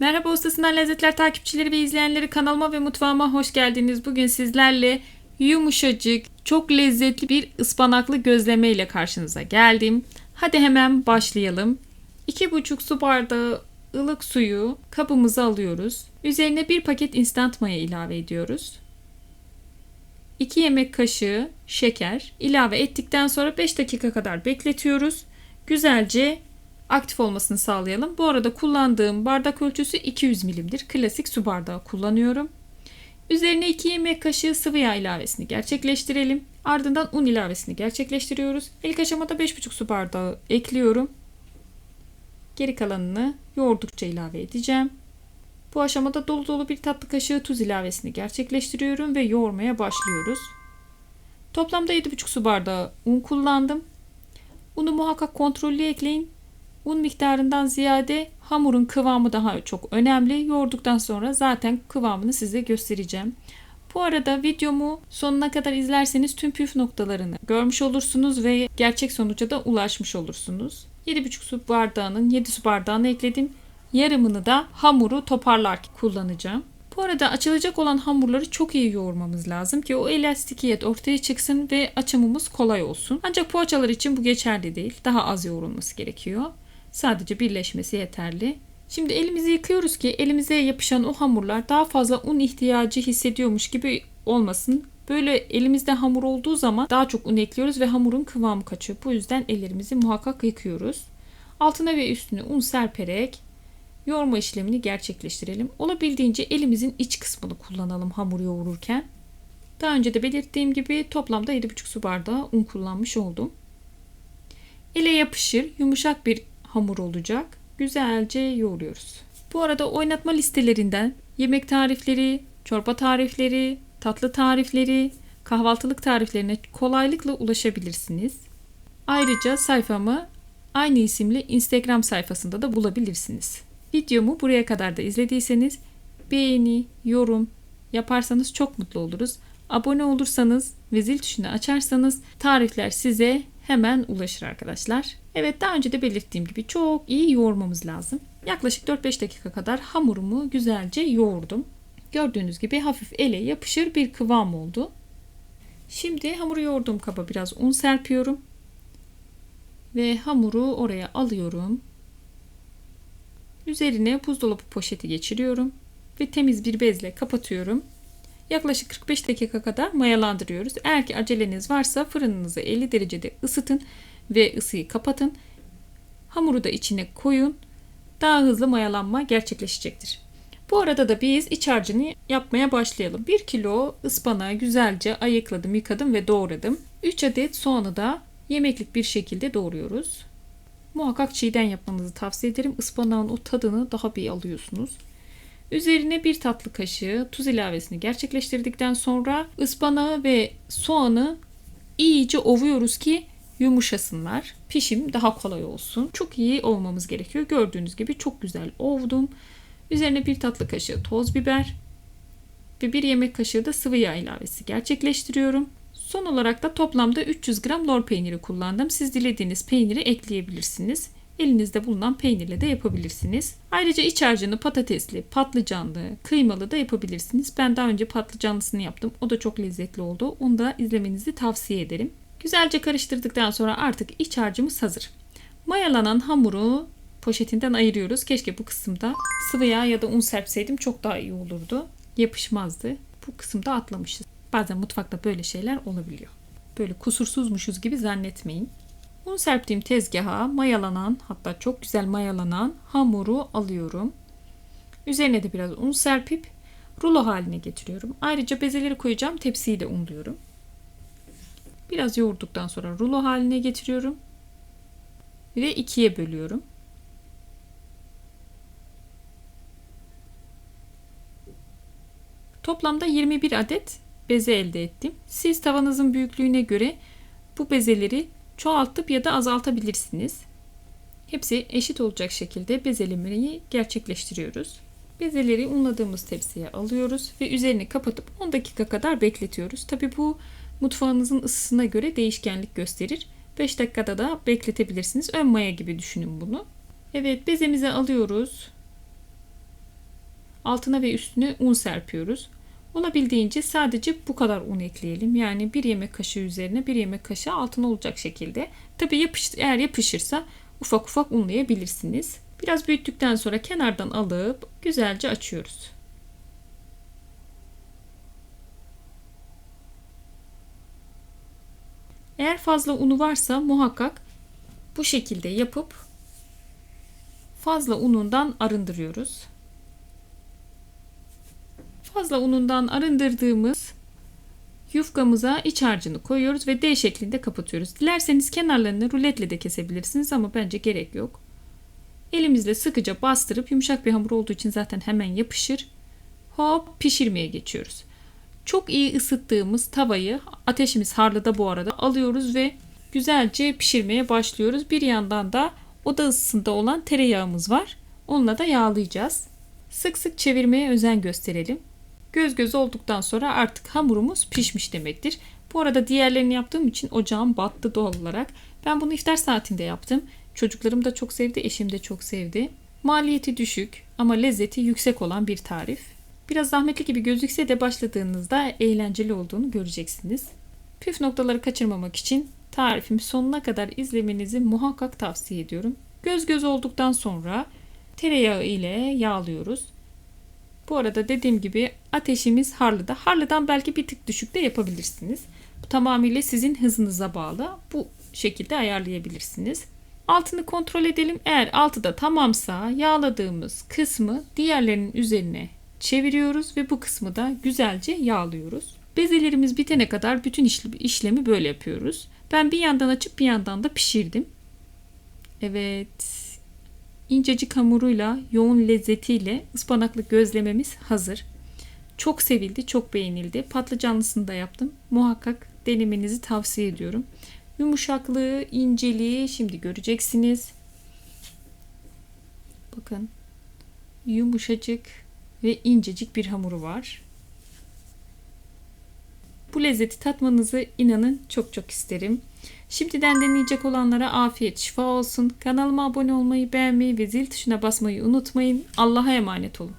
Merhaba Ustasından Lezzetler takipçileri ve izleyenleri kanalıma ve mutfağıma hoş geldiniz. Bugün sizlerle yumuşacık, çok lezzetli bir ıspanaklı gözleme ile karşınıza geldim. Hadi hemen başlayalım. 2,5 su bardağı ılık suyu kabımıza alıyoruz. Üzerine bir paket instant maya ilave ediyoruz. 2 yemek kaşığı şeker ilave ettikten sonra 5 dakika kadar bekletiyoruz. Güzelce aktif olmasını sağlayalım. Bu arada kullandığım bardak ölçüsü 200 milimdir. Klasik su bardağı kullanıyorum. Üzerine 2 yemek kaşığı sıvı yağ ilavesini gerçekleştirelim. Ardından un ilavesini gerçekleştiriyoruz. İlk aşamada 5,5 su bardağı ekliyorum. Geri kalanını yoğurdukça ilave edeceğim. Bu aşamada dolu dolu bir tatlı kaşığı tuz ilavesini gerçekleştiriyorum ve yoğurmaya başlıyoruz. Toplamda 7,5 su bardağı un kullandım. Unu muhakkak kontrollü ekleyin. Un miktarından ziyade hamurun kıvamı daha çok önemli. Yoğurduktan sonra zaten kıvamını size göstereceğim. Bu arada videomu sonuna kadar izlerseniz tüm püf noktalarını görmüş olursunuz ve gerçek sonuca da ulaşmış olursunuz. 7,5 su bardağının 7 su bardağını ekledim. Yarımını da hamuru toparlarken kullanacağım. Bu arada açılacak olan hamurları çok iyi yoğurmamız lazım ki o elastikiyet ortaya çıksın ve açımımız kolay olsun. Ancak poğaçalar için bu geçerli değil. Daha az yoğrulması gerekiyor. Sadece birleşmesi yeterli. Şimdi elimizi yıkıyoruz ki elimize yapışan o hamurlar daha fazla un ihtiyacı hissediyormuş gibi olmasın. Böyle elimizde hamur olduğu zaman daha çok un ekliyoruz ve hamurun kıvamı kaçıyor. Bu yüzden ellerimizi muhakkak yıkıyoruz. Altına ve üstüne un serperek yoğurma işlemini gerçekleştirelim. Olabildiğince elimizin iç kısmını kullanalım hamur yoğururken. Daha önce de belirttiğim gibi toplamda 7,5 su bardağı un kullanmış oldum. Ele yapışır, yumuşak bir hamur olacak. Güzelce yoğuruyoruz. Bu arada oynatma listelerinden yemek tarifleri, çorba tarifleri, tatlı tarifleri, kahvaltılık tariflerine kolaylıkla ulaşabilirsiniz. Ayrıca sayfamı aynı isimli Instagram sayfasında da bulabilirsiniz. Videomu buraya kadar da izlediyseniz beğeni, yorum yaparsanız çok mutlu oluruz. Abone olursanız ve zil tuşunu açarsanız tarifler size hemen ulaşır arkadaşlar. Evet daha önce de belirttiğim gibi çok iyi yoğurmamız lazım. Yaklaşık 4-5 dakika kadar hamurumu güzelce yoğurdum. Gördüğünüz gibi hafif ele yapışır bir kıvam oldu. Şimdi hamuru yoğurduğum kaba biraz un serpiyorum. Ve hamuru oraya alıyorum. Üzerine buzdolabı poşeti geçiriyorum. Ve temiz bir bezle kapatıyorum. Yaklaşık 45 dakika kadar mayalandırıyoruz. Eğer ki aceleniz varsa fırınınızı 50 derecede ısıtın ve ısıyı kapatın. Hamuru da içine koyun. Daha hızlı mayalanma gerçekleşecektir. Bu arada da biz iç harcını yapmaya başlayalım. 1 kilo ıspanağı güzelce ayıkladım, yıkadım ve doğradım. 3 adet soğanı da yemeklik bir şekilde doğruyoruz. Muhakkak çiğden yapmanızı tavsiye ederim. Ispanağın o tadını daha bir alıyorsunuz. Üzerine bir tatlı kaşığı tuz ilavesini gerçekleştirdikten sonra ıspanağı ve soğanı iyice ovuyoruz ki yumuşasınlar. Pişim daha kolay olsun. Çok iyi olmamız gerekiyor. Gördüğünüz gibi çok güzel ovdum. Üzerine bir tatlı kaşığı toz biber ve bir yemek kaşığı da sıvı yağ ilavesi gerçekleştiriyorum. Son olarak da toplamda 300 gram lor peyniri kullandım. Siz dilediğiniz peyniri ekleyebilirsiniz. Elinizde bulunan peynirle de yapabilirsiniz. Ayrıca iç harcını patatesli, patlıcanlı, kıymalı da yapabilirsiniz. Ben daha önce patlıcanlısını yaptım. O da çok lezzetli oldu. Onu da izlemenizi tavsiye ederim. Güzelce karıştırdıktan sonra artık iç harcımız hazır. Mayalanan hamuru poşetinden ayırıyoruz. Keşke bu kısımda sıvı yağ ya da un serpseydim çok daha iyi olurdu. Yapışmazdı. Bu kısımda atlamışız. Bazen mutfakta böyle şeyler olabiliyor. Böyle kusursuzmuşuz gibi zannetmeyin. Un serptiğim tezgaha mayalanan hatta çok güzel mayalanan hamuru alıyorum. Üzerine de biraz un serpip rulo haline getiriyorum. Ayrıca bezeleri koyacağım tepsiyi de unluyorum. Biraz yoğurduktan sonra rulo haline getiriyorum. Ve ikiye bölüyorum. Toplamda 21 adet beze elde ettim. Siz tavanızın büyüklüğüne göre bu bezeleri çoğaltıp ya da azaltabilirsiniz. Hepsi eşit olacak şekilde bezelemeyi gerçekleştiriyoruz. Bezeleri unladığımız tepsiye alıyoruz ve üzerini kapatıp 10 dakika kadar bekletiyoruz. Tabi bu mutfağınızın ısısına göre değişkenlik gösterir. 5 dakikada da bekletebilirsiniz. Ön maya gibi düşünün bunu. Evet bezemizi alıyoruz. altına ve üstüne un serpiyoruz. Olabildiğince sadece bu kadar un ekleyelim. Yani bir yemek kaşığı üzerine bir yemek kaşığı altına olacak şekilde. Tabi yapış, eğer yapışırsa ufak ufak unlayabilirsiniz. Biraz büyüttükten sonra kenardan alıp güzelce açıyoruz. Eğer fazla unu varsa muhakkak bu şekilde yapıp fazla unundan arındırıyoruz. Fazla unundan arındırdığımız yufkamıza iç harcını koyuyoruz ve D şeklinde kapatıyoruz. Dilerseniz kenarlarını ruletle de kesebilirsiniz ama bence gerek yok. Elimizle sıkıca bastırıp yumuşak bir hamur olduğu için zaten hemen yapışır. Hop pişirmeye geçiyoruz. Çok iyi ısıttığımız tavayı ateşimiz harlıda bu arada alıyoruz ve güzelce pişirmeye başlıyoruz. Bir yandan da oda ısısında olan tereyağımız var. Onunla da yağlayacağız. Sık sık çevirmeye özen gösterelim. Göz göz olduktan sonra artık hamurumuz pişmiş demektir. Bu arada diğerlerini yaptığım için ocağım battı doğal olarak. Ben bunu iftar saatinde yaptım. Çocuklarım da çok sevdi, eşim de çok sevdi. Maliyeti düşük ama lezzeti yüksek olan bir tarif. Biraz zahmetli gibi gözükse de başladığınızda eğlenceli olduğunu göreceksiniz. Püf noktaları kaçırmamak için tarifimi sonuna kadar izlemenizi muhakkak tavsiye ediyorum. Göz göz olduktan sonra tereyağı ile yağlıyoruz. Bu arada dediğim gibi ateşimiz harlıda. Harlıdan belki bir tık düşük de yapabilirsiniz. Bu tamamıyla sizin hızınıza bağlı. Bu şekilde ayarlayabilirsiniz. Altını kontrol edelim. Eğer altı da tamamsa yağladığımız kısmı diğerlerinin üzerine çeviriyoruz ve bu kısmı da güzelce yağlıyoruz. Bezelerimiz bitene kadar bütün işlemi böyle yapıyoruz. Ben bir yandan açıp bir yandan da pişirdim. Evet. İncecik hamuruyla, yoğun lezzetiyle ıspanaklı gözlememiz hazır. Çok sevildi, çok beğenildi. Patlıcanlısını da yaptım. Muhakkak denemenizi tavsiye ediyorum. Yumuşaklığı, inceliği şimdi göreceksiniz. Bakın. Yumuşacık ve incecik bir hamuru var. Bu lezzeti tatmanızı inanın çok çok isterim. Şimdiden deneyecek olanlara afiyet şifa olsun. Kanalıma abone olmayı, beğenmeyi ve zil tuşuna basmayı unutmayın. Allah'a emanet olun.